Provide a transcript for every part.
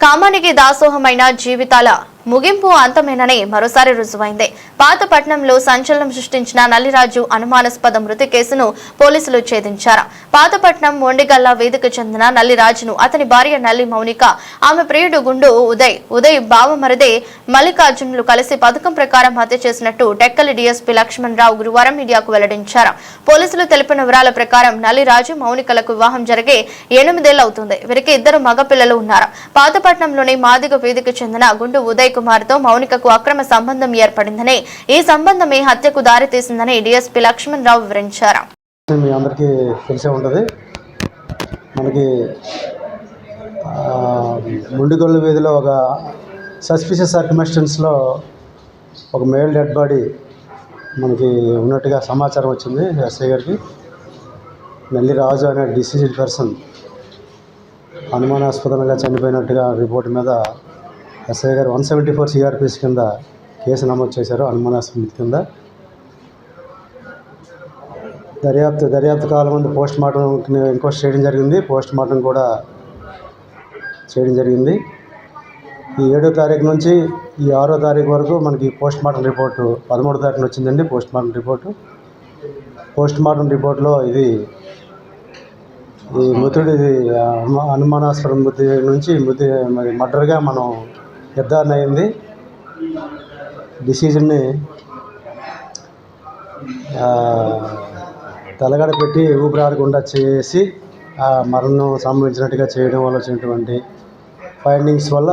కామానికి దాసోహమైన జీవితాల ముగింపు అంతమేనని మరోసారి రుజువైంది. పాతపట్నంలో సంచలనం సృష్టించిన నల్లిరాజు అనుమానాస్పద మృతి కేసును పోలీసులు ఛేదించారు. పాతపట్నం మొండిగల్ల వేదిక చెందిన నల్లిరాజును అతని భార్య నల్లి మౌనిక ఆమె ప్రియుడు గుండు ఉదయ్ ఉదయ్ బావమరదే మల్లికార్జునులు కలిసి పథకం ప్రకారం హత్య చేసినట్టు టెక్కలి డీఎస్పీ లక్ష్మణ్ రావు గురువారం మీడియాకు వెల్లడించారు. పోలీసులు తెలిపిన వివరాల ప్రకారం నల్లిరాజు మౌనికలకు వివాహం జరిగే ఎనిమిదేళ్ళు అవుతుంది. వీరికి ఇద్దరు మగపిల్లలు ఉన్నారు. పాతపట్నంలోని మాదిగ వేదిక చెందిన గుండు ఉదయ్ కుమార్తో మౌనికకు అక్రమ సంబంధం ఏర్పడిందని ఈ సంబంధమే హత్యకు దారితీసిందని డిఎస్పీ లక్ష్మణ్ రావు వివరించారు మీ అందరికీ తెలిసే ఉంటుంది. మనకి ముండిగొల్లు వీధిలో ఒక సస్పిషియస్ సర్కమిస్టెన్స్లో ఒక మేల్ డెడ్ బాడీ మనకి ఉన్నట్టుగా సమాచారం వచ్చింది ఎస్ఐ గారికి. నల్లి రాజు అనే డిసీజ్డ్ పర్సన్ అనుమానాస్పదంగా చనిపోయినట్టుగా రిపోర్ట్ మీద ఎస్ఐ గారు వన్ సెవెంటీ ఫోర్ సిఆర్పిస్ కింద కేసు నమోదు చేశారు అనుమానాస్పద కింద. దర్యాప్తు దర్యాప్తు కాలం ముందు పోస్ట్ మార్టం ఇంక్వెస్ట్ చేయడం జరిగింది. పోస్ట్ మార్టం కూడా చేయడం జరిగింది. ఈ ఏడో తారీఖు నుంచి ఈ ఆరో తారీఖు వరకు మనకి పోస్ట్ మార్టం రిపోర్టు పదమూడో తారీఖున వచ్చిందండి post mortem report. Post mortem రిపోర్ట్లో ఇది ఈ మృతుడు ఇది అనుమానాస్పద మృతి నుంచి మృతి మరి మర్డర్గా మనం నిర్ధారణ అయింది. డిసీజన్ని తలగడ పెట్టి ఊపిరాడకుండా చేసి ఆ మరణం సంభవించినట్టుగా చేయడం వల్ల వచ్చినటువంటి ఫైండింగ్స్ వల్ల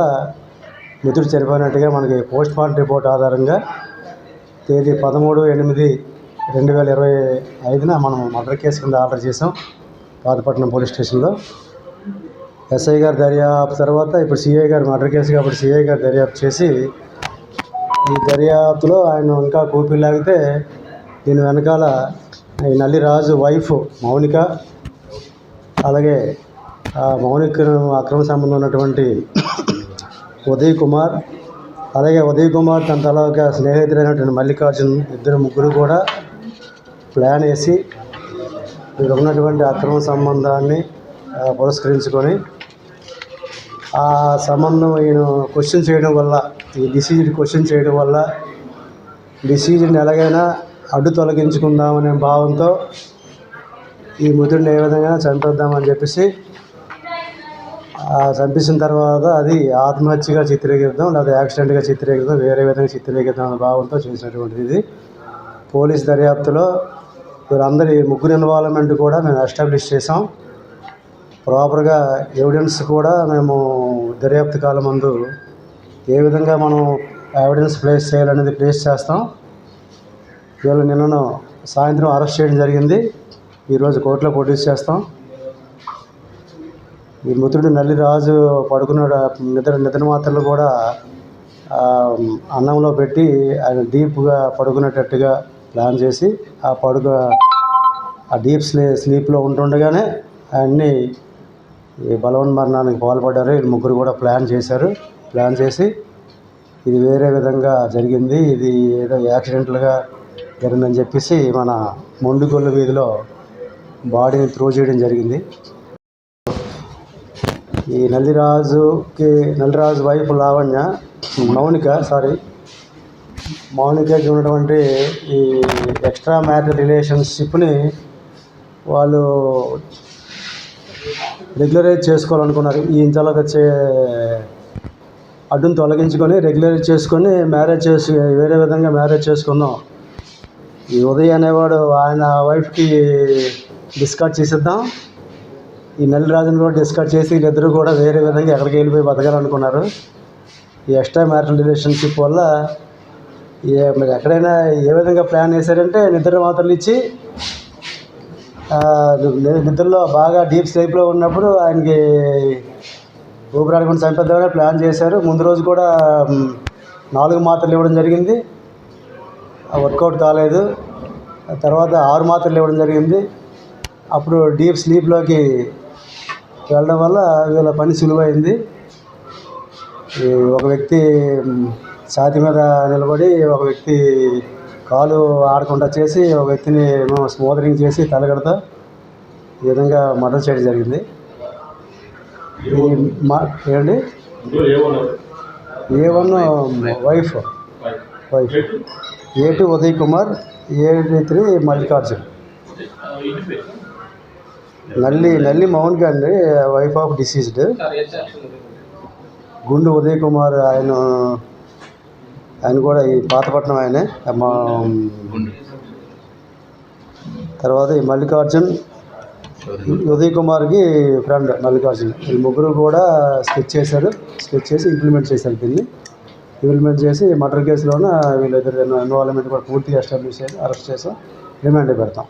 మృతుడు చనిపోయినట్టుగా మనకి పోస్ట్ మార్టం రిపోర్ట్ ఆధారంగా తేదీ పదమూడు ఎనిమిది రెండు వేల ఇరవై ఐదున మనం మర్డర్ కేసు కింద ఆర్డర్ చేసాం పాతపట్నం పోలీస్ స్టేషన్లో. ఎస్ఐ గారు దర్యాప్తు తర్వాత ఇప్పుడు సిఐ గారు మర్డర్ కేసు కాబట్టి సిఐ గారు దర్యాప్తు చేసి ఈ దర్యాప్తులో ఆయన ఇంకా కూపీ లాగితే దీని వెనకాల ఈ నల్లిరాజు వైఫ్ మౌనిక అలాగే ఆ మౌనిక అక్రమ సంబంధం ఉన్నటువంటి ఉదయ్ కుమార్ అలాగే ఉదయ్ కుమార్ తన తలక స్నేహితుడైనటువంటి మల్లికార్జున్ ఇద్దరు ముగ్గురు కూడా ప్లాన్ వేసి ఇక్కడ ఉన్నటువంటి అక్రమ సంబంధాన్ని పురస్కరించుకొని ఆ సంబంధం ఈయన క్వశ్చన్ చేయడం వల్ల ఈ డిసీజ్డ్ క్వశ్చన్ చేయడం వల్ల డిసీజ్ని ఎలాగైనా అడ్డు తొలగించుకుందామనే భావంతో ఈ ముదుడిని ఏ విధంగా చంపేద్దామని చెప్పేసి చంపించిన చంపేసిన తర్వాత అది ఆత్మహత్యగా చిత్రీకరిద్దాం లేదా యాక్సిడెంట్గా చిత్రీకరిద్దాం వేరే విధంగా చిత్రీకరిద్దాం అనే భావంతో చేసినటువంటిది ఇది. పోలీస్ దర్యాప్తులో వీరందరి ముగ్గురు ఇన్వాల్వ్మెంట్ కూడా మేము ఎస్టాబ్లిష్ చేసాం ప్రాపర్గా ఎవిడెన్స్ కూడా మేము దర్యాప్తు కాలం ముందు ఏ విధంగా మనం ఎవిడెన్స్ ప్లేస్ చేయాలనేది ప్లేస్ చేస్తాం. వీళ్ళు నిన్నను సాయంత్రం అరెస్ట్ చేయడం జరిగింది. ఈరోజు కోర్టులో ప్రొడ్యూస్ చేస్తాం. ఈ మృతుడు నల్లిరాజు పడుకున్న నిద్ర నిద్ర మాత్రలు కూడా అన్నంలో పెట్టి ఆయన డీప్గా పడుకునేటట్టుగా ప్లాన్ చేసి ఆ పడుక ఆ డీప్ స్లీ స్లీప్లో ఉంటుండగానే ఆయన్ని ఈ బలవన్ మరణానికి పాల్పడ్డారు ముగ్గురు కూడా ప్లాన్ చేశారు. ప్లాన్ చేసి ఇది వేరే విధంగా జరిగింది. ఇది ఏదో యాక్సిడెంటల్గా జరిగిందని చెప్పేసి మన మొండుగొల్లు వీధిలో బాడీని త్రో చేయడం జరిగింది. ఈ నల్లిరాజుకి నల్లిరాజు వైఫ్ లావణ్య మౌనిక సారీ మౌనికకి ఉన్నటువంటి ఈ ఎక్స్ట్రా మ్యారిటల్ రిలేషన్షిప్ని వాళ్ళు రెగ్యులరైజ్ చేసుకోవాలనుకున్నారు. ఈ ఇంతలోకి వచ్చే అడ్డును తొలగించుకొని రెగ్యులర్ చేసుకొని మ్యారేజ్ చేసి వేరే విధంగా మ్యారేజ్ చేసుకున్నాం ఈ ఉదయ్ అనేవాడు ఆయన వైఫ్కి డిస్కార్డ్ చేసేద్దాం. ఈ నెలరాజుని కూడా డిస్కార్డ్ చేసి వీళ్ళిద్దరూ కూడా వేరే విధంగా ఎక్కడికి వెళ్ళిపోయి బతకాలనుకున్నారు. ఈ ఎక్స్ట్రా మ్యారిటల్ రిలేషన్షిప్ వల్ల ఏ మీరు ఎక్కడైనా ఏ విధంగా ప్లాన్ వేశారంటే నిద్ర మాత్రలు ఇచ్చి నిద్రలో బాగా డీప్ స్లీప్లో ఉన్నప్పుడు ఆయనకి ఊపిరాడకుండా చంపేద్దామని ప్లాన్ చేశారు. ముందు రోజు కూడా నాలుగు మాత్రలు ఇవ్వడం జరిగింది. ఆ వర్కౌట్ కాలేదు. తర్వాత ఆరు మాత్రలు ఇవ్వడం జరిగింది. అప్పుడు డీప్ స్లీప్లోకి వెళ్ళడం వల్ల వీళ్ళ పని సులువైంది. ఒక వ్యక్తి ఛాతి మీద నిలబడి ఒక వ్యక్తి కాలు ఆడకుండా చేసి ఒక వ్యక్తిని ఏమో స్మోదరింగ్ చేసి తలగడతా ఈ విధంగా మర్డర్ చేయడం జరిగింది. మా ఏమండి A one wife. Wife. A two Uday Kumar A three Mallikarjun. Nalli Nalli మౌన్గా అండి wife of deceased. Gundu Uday Kumar ఆయన ఆయన కూడా ఈ పాతపట్నం ఆయనే. తర్వాత ఈ మల్లికార్జున్ ఉదయ్ కుమార్కి ఫ్రెండ్ మల్లికార్జున్. వీళ్ళు ముగ్గురు కూడా స్కెచ్ చేశారు. స్కెచ్ చేసి ఇంప్లిమెంట్ చేశారు దీన్ని. ఇంప్లిమెంట్ చేసి మర్డర్ కేసులోన వీళ్ళిద్దరు ఇన్వాల్వ్మెంట్ కూడా పూర్తిగా ఎస్టాబ్లిష్ చేసి అరెస్ట్ చేసాం రిమాండ్ పెడతాం.